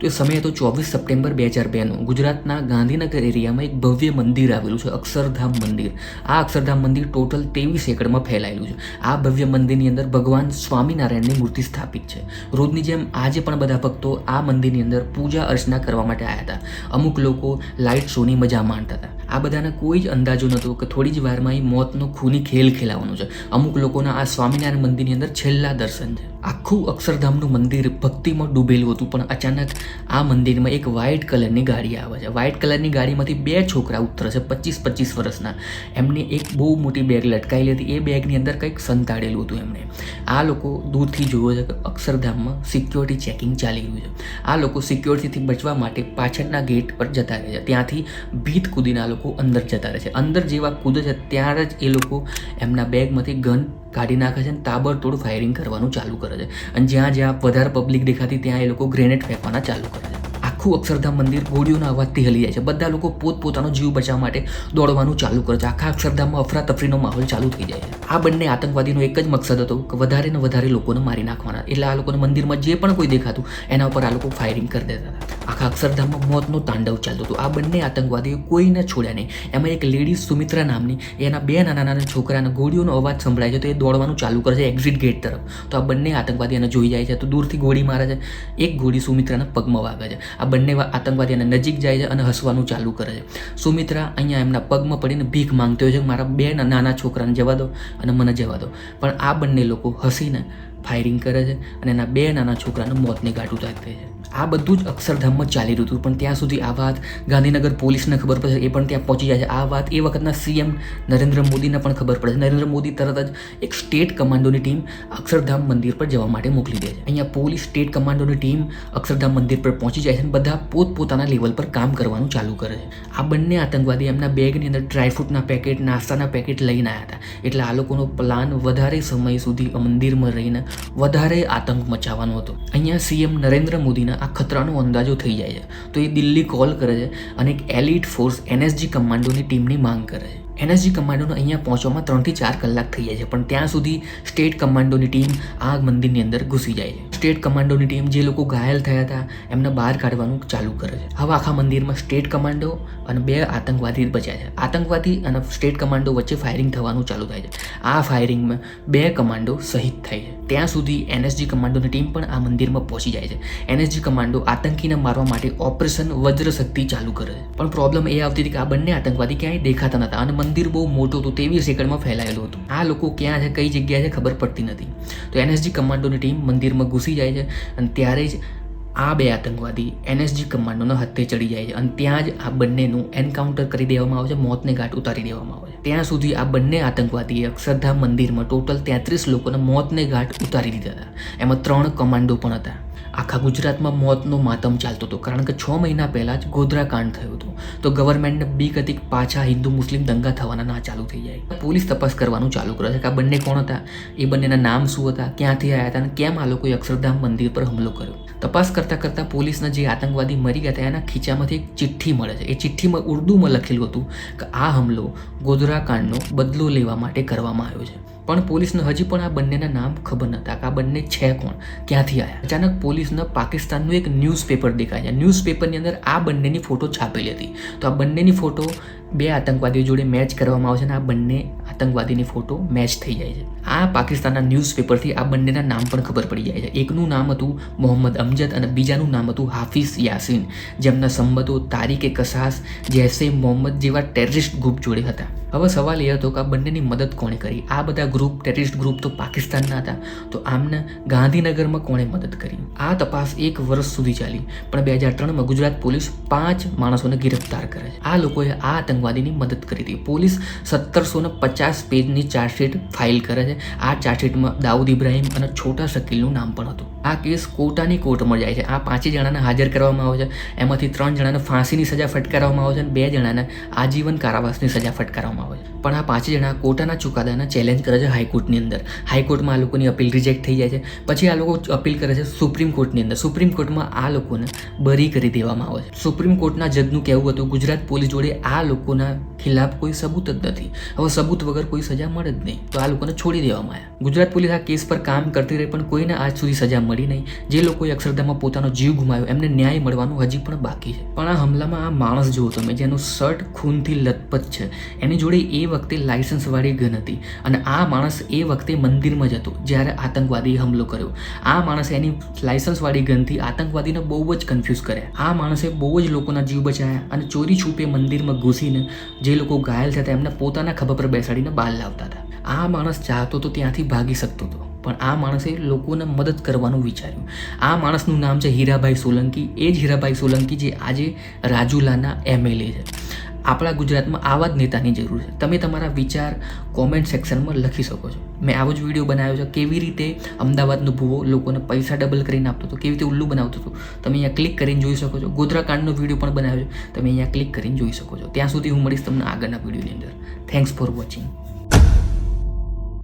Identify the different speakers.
Speaker 1: તો સમય હતો ચોવીસ સપ્ટેમ્બર બે હજાર બેનો. ગુજરાતના ગાંધીનગર એરિયામાં એક ભવ્ય મંદિર આવેલું છે, અક્ષરધામ મંદિર. આ અક્ષરધામ મંદિર ટોટલ ત્રેવીસ એકડમાં ફેલાયેલું છે. આ ભવ્ય મંદિરની અંદર ભગવાન સ્વામિનારાયણની મૂર્તિ સ્થાપિત છે. રોજની જેમ આજે પણ બધા ભક્તો આ મંદિરની અંદર પૂજા અર્ચના કરવા માટે આવ્યા હતા. અમુક લોકો લાઇટ શોની મજા માણતા હતા. આ બધાને કોઈ જ અંદાજો નહોતો કે થોડી જ વારમાં એ મોતનો ખૂની ખેલ ખેલાવાનો છે. અમુક લોકોના આ સ્વામિનારાયણ મંદિરની અંદર છેલ્લા દર્શન છે. આખું અક્ષરધામનું મંદિર ભક્તિમાં ડૂબેલું હતું, પણ અચાનક આ મંદિરમાં એક વ્હાઇટ કલરની ગાડી આવે છે. વ્હાઇટ કલરની ગાડીમાંથી બે છોકરા ઉતરે છે, પચીસ પચીસ વર્ષના. એમને એક બહુ મોટી બેગ લટકાયેલી હતી. એ બેગની અંદર કંઈક સંતાડેલું હતું એમણે આ લોકો દૂરથી જોવે છે કે અક્ષરધામમાં સિક્યોરિટી ચેકિંગ ચાલી રહ્યું છે. આ લોકો સિક્યોરિટીથી બચવા માટે પાછળના ગેટ પર જતા રહે છે. ત્યાંથી ભીત કૂદીને આ લોકો અંદર જતા રહે છે. અંદર જેવા કૂદે છે, ત્યારે જ એ લોકો એમના બેગમાંથી ગન કાઢી નાખે છે અને તાબડતોડ ફાયરિંગ કરવાનું ચાલુ કરે છે. અને જ્યાં જ્યાં વધારે પબ્લિક દેખાતી ત્યાં એ લોકો ગ્રેનેડ ફેંકવાના ચાલુ કરે છે. આખું અક્ષરધામ મંદિર ગોળીઓના અવાજથી હલી જાય છે. બધા લોકો પોતપોતાનો જીવ બચાવવા માટે દોડવાનું ચાલુ કરે છે. આખા અક્ષરધામમાં અફરાતફરીનો માહોલ ચાલુ થઈ જાય છે. આ બંને આતંકવાદીનો એક જ મકસદ હતો કે વધારે ને વધારે લોકોને મારી નાખવાના. એટલે આ લોકોને મંદિરમાં જે પણ કોઈ દેખાતું, એના ઉપર આ લોકો ફાયરિંગ કરી દેતા હતા. આખા અક્ષરધામમાં મોતનું તાંડવ ચાલતું હતું. આ બંને આતંકવાદીઓ કોઈને છોડ્યા નહીં. એમાં એક લેડી સુમિત્રા નામની, એના બે નાના નાના છોકરાના ગોળીઓનો અવાજ સંભળાય છે તો એ દોડવાનું ચાલુ કરે છે એક્ઝિટ ગેટ તરફ. તો આ બંને આતંકવાદી એને જોઈ જાય છે તો દૂરથી ગોળી મારે છે. એક ગોળી સુમિત્રાના પગમાં વાગે છે. આ બંને આતંકવાદી એને નજીક જાય છે અને હસવાનું ચાલુ કરે છે. સુમિત્રા અહીંયા એમના પગમાં પડીને ભીખ માંગતો હોય છે મારા બે નાના છોકરાને જવા દો અને મને જવા દો. પણ આ બંને લોકો હસીને ફાયરિંગ કરે છે અને એના બે નાના છોકરાનું મોતને ગાંઠ ઉતારી છે. આ બધું જ અક્ષરધામમાં ચાલી રહ્યું હતું, પણ ત્યાં સુધી આ વાત ગાંધીનગર પોલીસને ખબર પડે એ પણ ત્યાં પહોંચી જાય છે. આ વાત એ વખતના સીએમ નરેન્દ્ર મોદીને પણ ખબર પડે છે. નરેન્દ્ર મોદી તરત જ એક સ્ટેટ કમાન્ડોની ટીમ અક્ષરધામ મંદિર પર જવા માટે મોકલી દે છે. અહીંયા પોલીસ સ્ટેટ કમાન્ડોની ટીમ અક્ષરધામ મંદિર પર પહોંચી જાય છે અને બધા પોતપોતાના લેવલ પર કામ કરવાનું ચાલુ કરે છે. આ બંને આતંકવાદી એમના બેગની અંદર ડ્રાયફ્રૂટના પેકેટ, નાસ્તાના પેકેટ લઈને આવ્યા હતા. એટલે આ લોકોનો પ્લાન વધારે સમય સુધી મંદિરમાં રહીને વધારે આતંક મચાવવાનો હતો. અહીંયા સીએમ નરેન્દ્ર મોદીના આ ખતરાનો અંદાજો થઈ જાય છે. તો એ દિલ્હી કોલ કરે છે અને એક એલિટ ફોર્સ એનએસજી કમાન્ડોની ટીમની માંગ કરે છે. એનએસજી કમાન્ડોને અહીંયા પહોંચવામાં ત્રણથી ચાર કલાક થઈ જાય છે. પણ ત્યાં સુધી સ્ટેટ કમાન્ડોની ટીમ આ મંદિરની અંદર ઘૂસી જાય છે. સ્ટેટ કમાન્ડોની ટીમ જે લોકો ઘાયલ થયા હતા, એમને બહાર કાઢવાનું ચાલુ કરે છે. હવે આખા મંદિરમાં સ્ટેટ કમાન્ડો અને બે આતંકવાદી બચ્યા છે. આતંકવાદી અને સ્ટેટ કમાન્ડો વચ્ચે ફાયરિંગ થવાનું ચાલુ થાય છે. આ ફાયરિંગમાં બે કમાન્ડો શહીદ થાય છે. ત્યાં સુધી એનએસજી કમાન્ડોની ટીમ પણ આ મંદિરમાં પહોંચી જાય છે. એનએસજી કમાન્ડો આતંકીને મારવા માટે ઓપરેશન વજ્ર શક્તિ ચાલુ કરે છે. પણ પ્રોબ્લેમ એ આવતી હતી કે આ બંને આતંકવાદી ક્યાંય દેખાતા નતા અને મંદિર બહુ મોટું હતું ત્રેવીસ એકડમાં ફેલાયેલું હતું. આ લોકો ક્યાં છે, કઈ જગ્યાએ છે, ખબર પડતી નથી. તો એનએસજી કમાન્ડોની ટીમ મંદિરમાં ઘૂસી જાય છે અને ત્યારે જ આ બે આતંકવાદી એનએસજી કમાન્ડોના હથે ચડી જાય છે. અને ત્યાં જ આ બંનેનું એન્કાઉન્ટર કરી દેવામાં આવે છે, મોતને ઘાટ ઉતારી દેવામાં આવે છે. ત્યાં સુધી આ બંને આતંકવાદીએ અક્ષરધામ મંદિરમાં ટોટલ તેત્રીસ લોકોને મોતને ઘાટ ઉતારી દીધા હતા. એમાં ત્રણ કમાન્ડો પણ હતા. આખા ગુજરાતમાં મોતનો માતમ ચાલતો હતો, કારણ કે છ મહિના પહેલાં જ ગોધરા કાંડ થયું હતું. તો ગવર્મેન્ટને બીક હતી પાછા હિન્દુ મુસ્લિમ દંગા થવાના ના ચાલુ થઈ જાય. પોલીસ તપાસ કરવાનું ચાલુ કરે છે કે આ બંને કોણ હતા? એ બંનેના નામ શું હતા? ક્યાંથી આવ્યા હતા અને કેમ આ લોકોએ અક્ષરધામ મંદિર પર હુમલો કર્યો? તપાસ કરતાં કરતાં પોલીસના જે આતંકવાદી મરી ગયા હતા, એના ખીચામાંથી એક ચિઠ્ઠી મળે છે. એ ચિઠ્ઠીમાં ઉર્દુમાં લખેલું હતું કે આ હુમલો ગોધરા કાંડનો બદલો લેવા માટે કરવામાં આવ્યો છે. પણ પોલીસને હજી પણ આ બંનેના નામ ખબર નહોતા. કે આ બંને છે કોણ? ક્યાંથી આવ્યા અચાનક પોલીસને પાકિસ્તાનનું એક ન્યૂઝપેપર દેખાય છે. ન્યૂઝપેપરની અંદર આ બંનેની ફોટો છાપેલી હતી. તો આ બંનેની ફોટો બે આતંકવાદીઓ જોડે મેચ કરવામાં આવે છે અને આ બંને આતંકવાદીની ફોટો મેચ થઈ જાય છે. આ પાકિસ્તાનના ન્યૂઝપેપરથી આ બંનેના નામ પણ ખબર પડી જાય છે. એકનું નામ હતું મોહમ્મદ અમજદ અને બીજાનું નામ હતું હાફિઝ યાસીન. જેમના સંબંધો તારીકે કસાસ, જૈસે, મોહમ્મદ જેવા ટેરરિસ્ટ ગ્રુપ જોડે હતા. હવે સવાલ એ હતો કે આ બંનેની મદદ કોણે કરી? આ બધા ગ્રુપ ટેરરિસ્ટ ગ્રુપ તો પાકિસ્તાનના હતા. તો આમને ગાંધીનગરમાં કોણે મદદ કરી? આ તપાસ એક વર્ષ સુધી ચાલી, પણ બે હજાર ત્રણમાં ગુજરાત પોલીસ પાંચ માણસોને ગિરફ્તાર કરે છે. આ લોકોએ આ આતંકવાદીની મદદ કરી હતી. પોલીસ સત્તરસો ને પચાસ પેજની ચાર્જશીટ ફાઇલ કરે છે. આ ચાર્જશીટમાં દાઉદ ઇબ્રાહિમ અને છોટા શકીલનું નામ પણ હતું. આ કેસ કોટાની કોર્ટમાં જાય છે. આ પાંચે જણાને હાજર કરવામાં આવે છે. એમાંથી ત્રણ જણાને ફાંસીની સજા ફટકારવામાં આવે છે અને બે જણાને આજીવન કારાવાસની સજા ફટકારવામાં આવે છે. પણ આ પાંચે જણા કોટાના ચુકાદાને ચેલેન્જ કરે છે હાઈકોર્ટની અંદર. હાઈકોર્ટમાં આ લોકોની અપીલ રિજેક્ટ થઈ જાય છે. પછી આ લોકો અપીલ કરે છે સુપ્રીમ કોર્ટની અંદર. સુપ્રીમ કોર્ટમાં આ લોકોને બરી કરી દેવામાં આવે છે. સુપ્રીમ કોર્ટના જજનું કહેવું હતું, ગુજરાત પોલીસ જોડે આ લોકોના ખિલાફ કોઈ સબૂત જ નથી. હવે સબૂત વગર કોઈ સજા મળે જ નહીં. તો આ લોકોને છોડી દેવામાં આવ્યા. ગુજરાત પોલીસ આ કેસ પર કામ કરતી રહી, પણ કોઈને આજ સુધી સજા મળી નહીં. જે લોકોએ અક્ષરધામમાં પોતાનો જીવ ગુમાવ્યો, એમને ન્યાય મળવાનું હજી પણ બાકી છે. પણ આ હમલામાં આ માણસ જુઓ તમે, જેનું શર્ટ ખૂનથી લથપથ છે. એની જોડે એ વખતે લાયસન્સવાળી ગન હતી અને આ માણસ એ વખતે મંદિરમાં જ હતો જ્યારે આતંકવાદીએ હુમલો કર્યો. આ માણસે એની લાયસન્સવાળી ગનથી આતંકવાદીને બહુ જ કન્ફ્યુઝ કર્યા. આ માણસે બહુ જ લોકોના જીવ બચાવ્યા અને ચોરી છૂપે મંદિરમાં ઘૂસીને જે લોકો ઘાયલ થયા એમને પોતાના ખભા પર બેસાડીને બહાર લાવતા હતા. આ માણસ ચાહતો તો ત્યાંથી ભાગી શકતો હતો, પણ આ માણસે લોકોને મદદ કરવાનું વિચાર્યું. આ માણસનું નામ છે હીરાભાઈ સોલંકી. એ જ હીરાભાઈ સોલંકી જે આજે રાજુલાના એમએલએ છે. આપણા ગુજરાતમાં આવા જ નેતાની જરૂર છે. તમે તમારા વિચાર કોમેન્ટ સેક્શનમાં લખી શકો છો. મેં આવો જ વીડિયો બનાવ્યો છે. કેવી રીતે અમદાવાદનો ભૂવો લોકોને પૈસા ડબલ કરીને આપતો હતો? કેવી રીતે ઉલ્લુ બનાવતો હતો? તમે અહીંયા ક્લિક કરીને જોઈ શકો છો. ગોધરાકાંડનો વીડિયો પણ બનાવ્યો છે. તમે અહીંયા ક્લિક કરીને જોઈ શકો છો. ત્યાં સુધી હું મળીશ તમને આગળના વિડીયોની અંદર. Thanks for watching